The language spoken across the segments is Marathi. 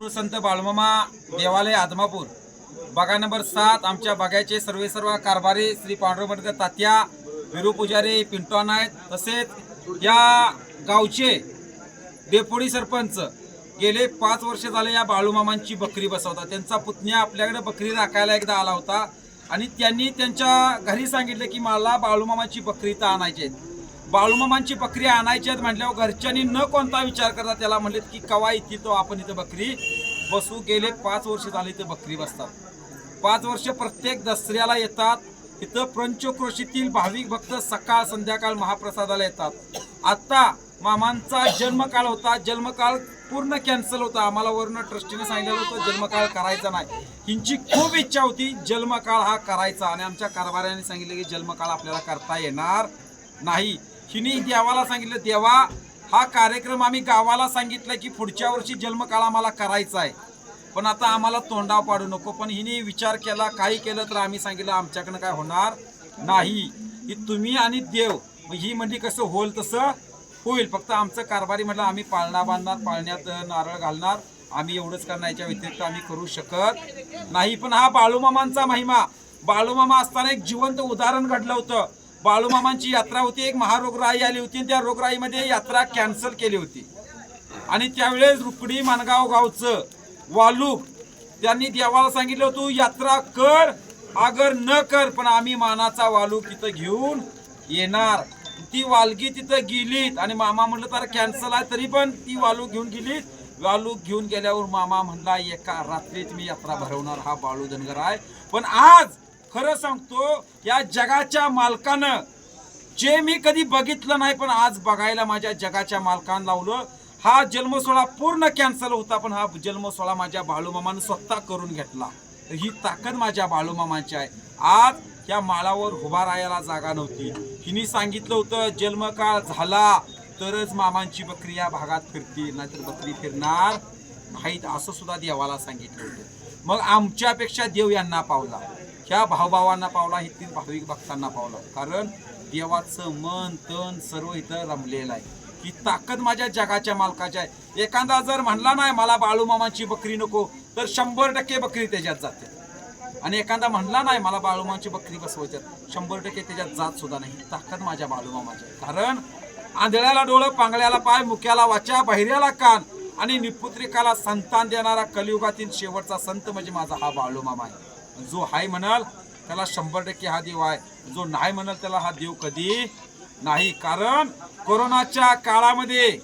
संत बाळमामा देवालय आदमापूर. बागा नंबर सात आमच्या बागाचे सर्वेसर्व कारभारी श्री पांडुरंग तात्या विरू पुजारी पिंटू नाईक तसेच या गावचे डेपुटी सरपंच गेले पाच वर्ष झाले या बाळूमामांची बकरी बसवतात. त्यांचा पुतण्या आपल्याकडे बकरी राखायला एकदा आला होता आणि त्यांनी त्यांच्या घरी सांगितलं की मला बाळूमामाची बकरी तर आणायची आहे बाळूमामांची बकरी आणायची आहेत म्हटल्यावर घरच्यांनी न कोणता विचार करता त्याला म्हणलेत की कवा इथे तो आपण इथं बकरी बसू. गेले पाच वर्ष झाले इथं बकरी बसतात. पाच वर्ष प्रत्येक दसऱ्याला येतात. इथं पंचक्रोशीतील भाविक भक्त सकाळ संध्याकाळ महाप्रसादाला येतात. आता मामांचा जन्मकाळ होता. जन्मकाळ पूर्ण कॅन्सल होता. आम्हाला वरून ट्रस्टीने सांगितलं होतं जन्मकाळ करायचा नाही. हिंची खूप इच्छा होती जन्मकाळ हा करायचा. आणि आमच्या कारभाऱ्याने सांगितलं की जन्मकाळ आपल्याला करता येणार नाही. हिने देवाला सांगितलं देवा हा कार्यक्रम आम्ही गावाला सांगितलं की पुढच्या वर्षी जन्मकाळ आम्हाला करायचा आहे. पण आता आम्हाला तोंडाव पाडू नको. पण हिने विचार केला काही केलं तर आम्ही सांगितलं आमच्याकडनं काय होणार नाही. ही तुम्ही आणि देव मग ही म्हणजे कसं होईल तसं होईल. फक्त आमचं कारभारी म्हटलं आम्ही पाळणा बांधणार पाळण्यात नारळ घालणार. आम्ही एवढंच करणार याच्या व्यतिरिक्त आम्ही करू शकत नाही. पण हा बाळूमामांचा महिमा बाळूमामा असताना एक जिवंत उदाहरण घडलं होतं. बाळूमामांची यात्रा होती. एक महारोगराई आली होती त्या रोगराईमध्ये यात्रा कॅन्सल केली होती. आणि त्यावेळेस रुकडी मानगाव गावचं वालूक त्यांनी देवाला सांगितलं तू यात्रा कर आगर न कर पण आम्ही मानाचा वालूक तिथं घेऊन येणार. ती वालगी तिथं गेलीत आणि मामा म्हणलं तर कॅन्सल आहे तरी पण ती वालूक घेऊन गेलीत. वालूक घेऊन गेल्यावर मामा म्हणला एका रात्रीत मी यात्रा भरवणार हा बाळू धनगर आहे. पण आज खरं सांगतो या जगाच्या मालकानं जे मी कधी बघितलं नाही पण आज बघायला माझ्या जगाच्या मालकानं लावलं हा जन्मसोहळा पूर्ण कॅन्सल होता पण हा जन्मसोहळा माझ्या बाळूमामानं स्वतः करून घेतला. तर ही ताकद माझ्या बाळूमामाची आहे. आज या माळावर उभा राहायला जागा नव्हती. हिने सांगितलं होतं जन्मकाळ झाला तरच मामांची बकरी या भागात फिरतील नाहीतर बकरी फिरणार नाहीत असं सुद्धा देवाला सांगितलं होतं. मग आमच्यापेक्षा देव यांना पावला. ह्या भावभावांना पावला येथील भाविक भक्तांना पावला. कारण देवाचं मन तन सर्व इथं रमलेलं आहे. ही ताकद माझ्या जगाच्या मालकाची आहे. एखादा जर म्हणला नाही मला बाळूमामाची बकरी नको तर शंभर टक्के बकरी त्याच्यात जाते. आणि एखादा म्हणला नाही मला बाळूमामाची बकरी बसवायच्यात शंभर टक्के त्याच्यात जात सुद्धा नाही. ही ताकद माझ्या बाळूमामाची आहे. कारण आंधळ्याला डोळं पांगळ्याला पाय मुक्याला वाचा बहिऱ्याला कान आणि निपुत्रिकाला संतान देणारा कलियुगातील शेवटचा संत म्हणजे माझा हा बाळूमामा आहे. जो हाय म्हणाल त्याला शंभर टक्के हा देव आहे. जो नाही म्हणाल त्याला हा देव कधी नाही. कारण कोरोनाच्या काळामध्ये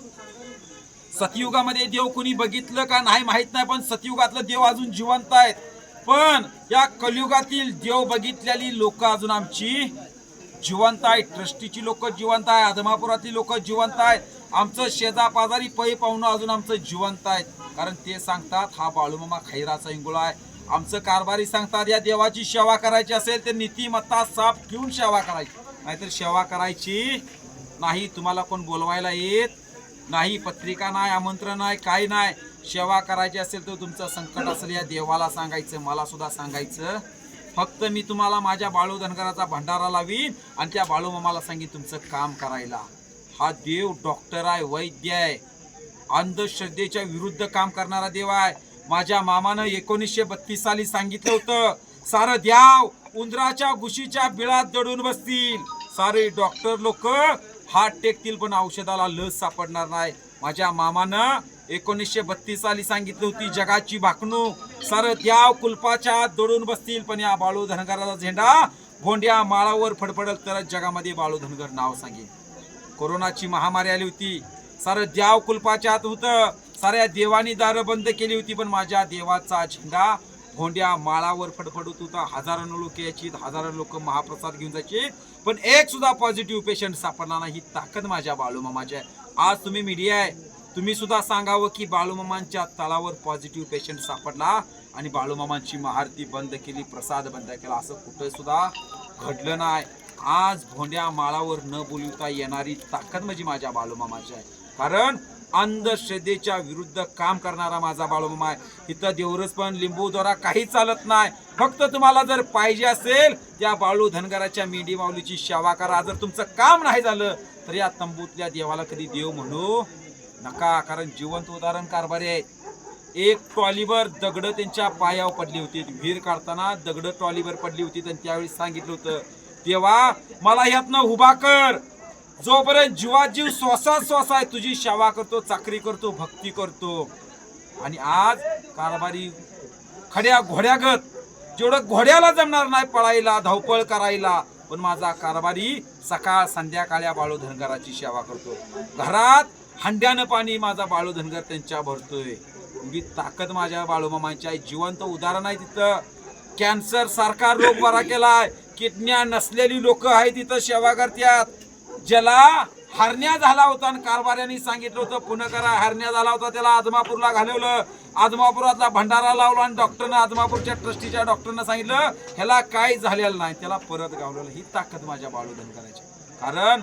सतयुगामध्ये देव कोणी बघितलं का नाही माहीत नाही पण सतयुगातलं देव अजून जिवंत आहेत. पण या कलियुगातील देव बघितलेली लोक अजून आमची जिवंत आहेत. ट्रस्टीची लोक जिवंत आहे आदमापुरातली लोक जिवंत आहेत. आमचं शेजापाजारी पै पाहुणं अजून आमचं जिवंत आहेत. कारण ते सांगतात हा बाळूमामा खैराचा इंगुळा आहे. आमचं कारभारी सांगतात या देवाची सेवा करायची असेल तर नीतिमत्ता साफ ठेवून सेवा करायची. नाहीतर सेवा करायची नाही तुम्हाला कोण बोलवायला येत नाही पत्रिका नाही आमंत्रण नाही काही नाही. सेवा करायची असेल तर तुमचं संकट असेल या देवाला सांगायचं मला सुद्धा सांगायचं. फक्त मी तुम्हाला माझ्या बाळू धनगराचा भंडारा लावीन आणि त्या बाळू मामाला सांगेन तुमचं काम करायला. हा देव डॉक्टर आहे वैद्य आहे. अंधश्रद्धेच्या विरुद्ध काम करणारा देव आहे. माझ्या मामानं एकोणीसशे बत्तीस साली सांगितलं होतं सारं द्याव उंदराच्या गुशीच्या बिळात दडून बसतील. सारे डॉक्टर लोक हात टेकतील पण औषधाला लस सापडणार नाही. माझ्या मामानं एकोणीसशे बत्तीस साली सांगितली होती जगाची भाकणूक सारं द्याव कुलपाच्या आत दडून बसतील पण या बाळू धनगराचा झेंडा भोंड्या माळावर फडफडत तरच जगामध्ये बाळू धनगर नाव सांगेल कोरोनाची महामारी आली होती. सारं द्याव कुलपाच्या आत होतं साऱ्या देवानी दारं बंद केली होती पण माझ्या देवाचा झेंडा भोंड्या माळावर फडफडत होता. हजारो लोक यायची हजारो लोक महाप्रसाद घेऊन जायचे पण एक सुद्धा पॉझिटिव्ह पेशंट सापडला नाही ही ताकद माझ्या बाळूमामाच्या आहे. आज तुम्ही मीडिया आहे तुम्ही सुद्धा सांगावं की बाळूमामांच्या तळावर पॉझिटिव्ह पेशंट सापडला आणि बाळूमामांची महारती बंद केली प्रसाद बंद केला. असं कुठं सुद्धा घडलं नाही. आज भोंड्या माळावर न बोलवता येणारी ताकद म्हणजे माझ्या बाळूमामाची आहे. कारण अंधश्रद्धेच्या विरुद्ध काम करणारा माझा बाळूमामा आहे. इथं देवरस पण लिंबू काही चालत नाही. फक्त तुम्हाला जर पाहिजे असेल त्या बाळू धनगराच्या मेंढी माऊलीची सेवा करा. जर तुमचं काम नाही झालं तर या तंबूतल्या देवाला कधी देव म्हणू नका. कारण जिवंत उदाहरण कारभारी आहेत एक ट्रॉलीवर दगड त्यांच्या पायावर पडली होती. विहीर काढताना दगड ट्रॉलीवर पडली होती. आणि त्यावेळी सांगितलं होतं तेव्हा मला यातनं उभा कर. जोपर्यंत जीवात जीव श्वासा श्वास आहे तुझी सेवा करतो चाकरी करतो भक्ती करतो. आणि आज कारभारी खड्या घोड्यागत जेवढं घोड्याला जमणार नाही पळायला धावपळ करायला पण माझा कारभारी सकाळ संध्याकाळ्या बाळू धनगराची सेवा करतो. घरात हंड्यानं पाणी माझा बाळू धनगर त्यांच्या भरतोय. एवढी ताकद माझ्या बाळूमामांची आहे. जिवंत उदाहरण आहे तिथं. कॅन्सर सारखा रोग बरा केलाय. किडन्या नसलेली लोक आहे तिथं सेवा करतात. ज्याला हरण्या झाला होता आणि कारभाऱ्यांनी सांगितलं होतं पुन्हा करा हरण्या झाला होता त्याला आदमापूरला घालवलं. आदमापुरातला भंडारा लावला आणि डॉक्टरनं आदमापूरच्या ट्रस्टीच्या डॉक्टरनं सांगितलं ह्याला काही झालेलं नाही त्याला परत गावलेलं ही ताकद माझ्या बाळू धनगराची कारण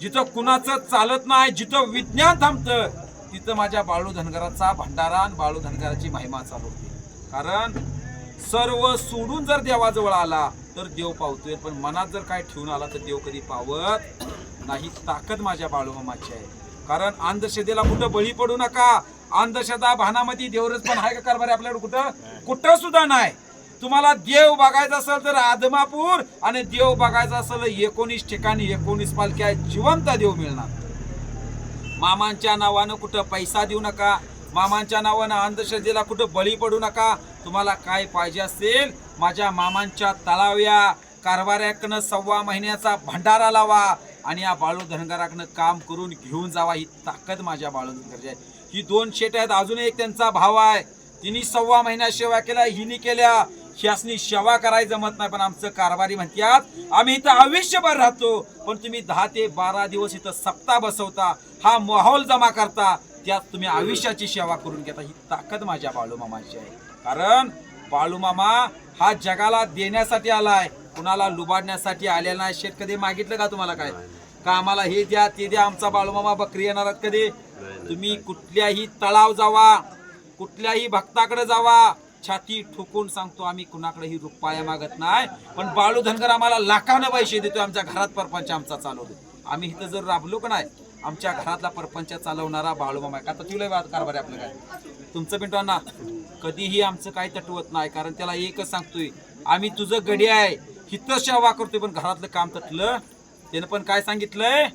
जिथं कुणाचं चालत नाही जिथं विज्ञान थांबतं तिथं माझ्या बाळू धनगराचा भंडारा आणि बाळू धनगराची महिमा चालू होती. कारण सर्व सोडून जर देवाजवळ आला तर देव पावतोय. पण मनात जर काय ठेवून आला तर देव कधी पावत नाही. ताकद माझ्या बाळूमामाची आहे. कारण अंधश्रद्धेला कुठं बळी पडू नका. अंधश्रद्धा भानामध्ये देवरच पण आहे का कारभारी आपल्याकडे कुठं? कुठं सुद्धा नाही. तुम्हाला देव बघायचा असेल तर आदमापूर आणि देव बघायचा असेल एकोणीस ठिकाणी एकोणीस पालख्या जिवंत देव मिळणार. मामांच्या नावानं कुठं पैसा देऊ नका. मामांच्या नावानं अंधश्रद्धेला कुठं बळी पडू नका. तुम्हाला काय पाहिजे असेल माझ्या मामांच्या तळाव्या कारभाऱ्याकडनं सव्वा महिन्याचा भंडारा लावा आणि या बाळू धनगराकडनं काम करून घेऊन जावा. ही ताकद माझ्या बाळू धनगरची आहे. ही दोन शेट आहेत अजून एक त्यांचा भाव आहे. तिने सव्वा महिन्यात सेवा केल्या हिनी केल्या. शासनी सेवा करायला जमत नाही पण आमचं कारभारी म्हणतात आम्ही इथं आयुष्यभर राहतो पण तुम्ही दहा ते बारा दिवस इथं सप्ताह बसवता. हा माहोल जमा करता. त्यात तुम्ही आयुष्याची सेवा करून घेता. ही ताकद माझ्या बाळूमामाची आहे. कारण बाळूमामा हा जगाला देण्यासाठी आलाय. कुणाला लुबाडण्यासाठी आलेला नाही. शेत कधी मागितलं का तुम्हाला काय? का आम्हाला हे द्या ते द्या आमचा बाळूमामा बकरी येणार आहेत कधी? तुम्ही कुठल्याही तळाव जावा कुठल्याही भक्ताकडे जावा. छाती ठोकून सांगतो आम्ही कुणाकडेही रुपया मागत नाही. पण बाळू धनगर आम्हाला लाखानं पैसे देतो आमच्या घरात परपंच आमचा चालवतो आम्ही इथं जर राबलो का नाही आमच्या घरातला परपंच चालवणारा बाळूमामा आहे. का तर तुला कारभार आहे आपलं काय? तुमचं पिंटवांना कधीही आमचं काही तटवत नाही कारण त्याला एकच सांगतोय आम्ही तुझं गडी आहे हिथं सेवा करतोय पण घरातलं काम तटलं. त्यानं पण काय सांगितलंय?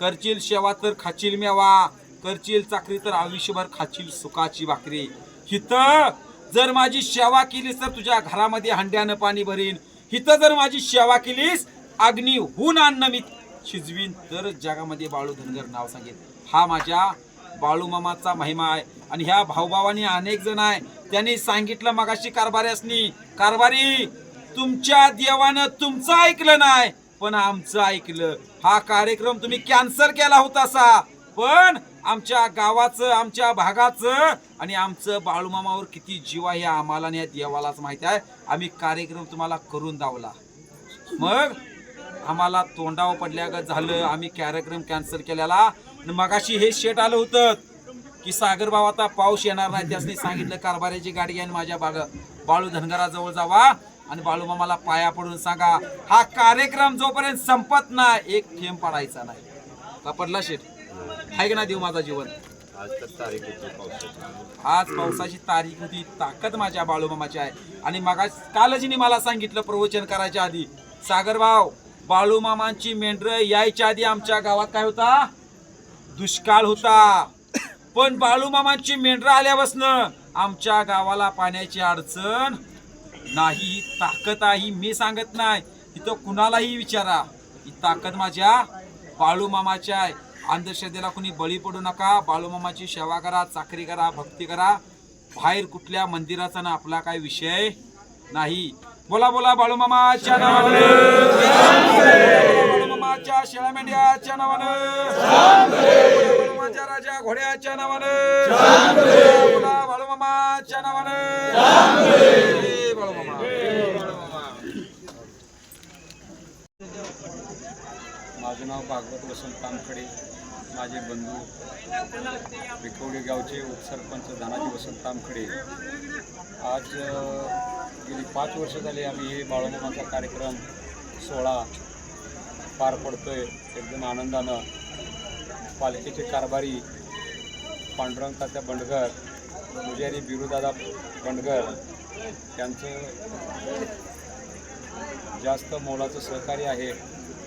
करचील सेवा तर खाचील मेवा करचील चाकरी तर आयुष्यभर खाचील सुखाची भाकरी. हिथं जर माझी सेवा केलीस तर तुझ्या घरामध्ये हंड्यानं पाणी भरीन. हिथं जर माझी सेवा केलीस अग्नी होऊन अन्न मी शिजवीन तर जगामध्ये बाळू धनगर नाव सांगेल हा माझ्या बाळू मामाचा महिमा आहे आणि ह्या भाऊभावानी अनेक जण आहे. त्यांनी सांगितलं मगाशी कारभाऱ्यासनी कारभारी तुमच्या देवानं तुमचं ऐकलं नाही पण आमचं ऐकलं. हा कार्यक्रम तुम्ही कॅन्सल केला होता सा. पण आमच्या गावाचं आमच्या भागाचं आणि आमचं बाळूमामावर किती जीव आहे आम्हाला आणि या देवालाच माहिती आहे. आम्ही कार्यक्रम तुम्हाला करून दावला. मग आम्हाला तोंडावर पडल्यागत झालं. आम्ही कार्यक्रम कॅन्सल केलेला. मगाशी हे शेट आलं होतं की सागर भाव आता पाऊस येणार नाही त्यासनी सांगितलं कारभाऱ्याची गाडी आणि माझ्या बाग बाळू धनगराजवळ जावा आणि बाळू मामाला पाया पडून सांगा हा कार्यक्रम जोपर्यंत संपत नाही एक थेंब पडायचा नाही. का पडला शेट आहे का ना देऊ माझा जीवन? आज तर तारीख आज पावसाची तारीख होती ताकद माझ्या बाळूमामाची आहे. आणि मगा कालजीने मला सांगितलं प्रवचन करायच्या आधी सागरभाव बाळूमामांची मेंढरं यायच्या आधी आमच्या गावात काय होता? दुष्काळ होता. पण बाळूमामांची मेंढरं आल्यापासनं आमच्या गावाला पाण्याची अडचण नाही ताकद आहे मी सांगत नाही. इथं कुणालाही विचारा. ही ताकद माझ्या बाळूमामाच्या आहे. अंधश्रद्धेला कुणी बळी पडू नका. बाळूमामाची सेवा करा चाकरी करा भक्ती करा. बाहेर कुठल्या मंदिराचा ना आपला काय विषय नाही. बोला बोला बाळूमामाच्या नावानं. बाळूमामाच्या शेळ्या मेंढ्याच्या नावानं. माझ्या राजा घोड्याच्या नावानं. बोला बाळूमामाच्या नावानं. जय बाळूमामा माझं नाव भागवत वसंत तामखडे माझे बंधू विखवडी गावचे उपसरपंच धनाजी वसंत तामखडे आज गेली पाच वर्ष झाली आम्ही हे बाळोमामाचा कार्यक्रम सोहळा पार पडतोय. एकदम आनंदानं. पालिकेचे कारभारी पांडुरंग तात्या बंडगर पुजारी बिरुदादा बंडगर त्यांचं जास्त मोलाचं सहकार्य आहे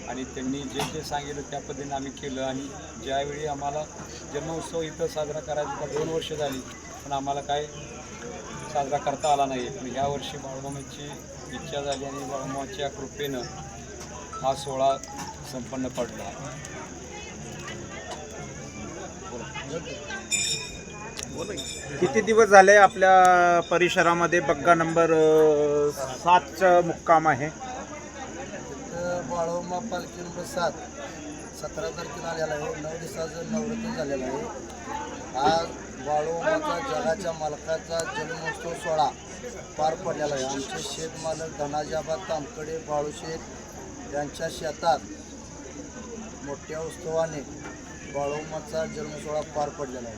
आणि त्यांनी जे जे सांगितलं त्या पद्धतीने आम्ही केलं आणि ज्यावेळी आम्हाला जन्मोत्सव इथं साजरा करायचा दोन वर्ष झाली. पण आम्हाला काय साजरा करता आला नाही. पण ह्या वर्षी बाळूमामाची इच्छा झाली आणि बाळूमामाच्या कृपेनं हा सोहळा संपन्न पडला. किती दिवस झाले आपल्या परिसरामध्ये? बग्गा नंबर सातचा मुक्काम आहे. तर बाळोमा पालखी नंबर सात सतरा तारखेला आलेला आहे. नऊ दिवसाचं नवरात्र झालेलं आहे. आज बाळूमाचा जगाच्या मालकाचा जन्मोत्सव सोहळा पार पडलेला आहे. आमचे शेतमालक धनाजाबा तामकडे बाळूशेठ यांच्या शेतात मोठ्या उत्सवाने बाळोमाचा जन्मसोहळा पार पडलेला आहे.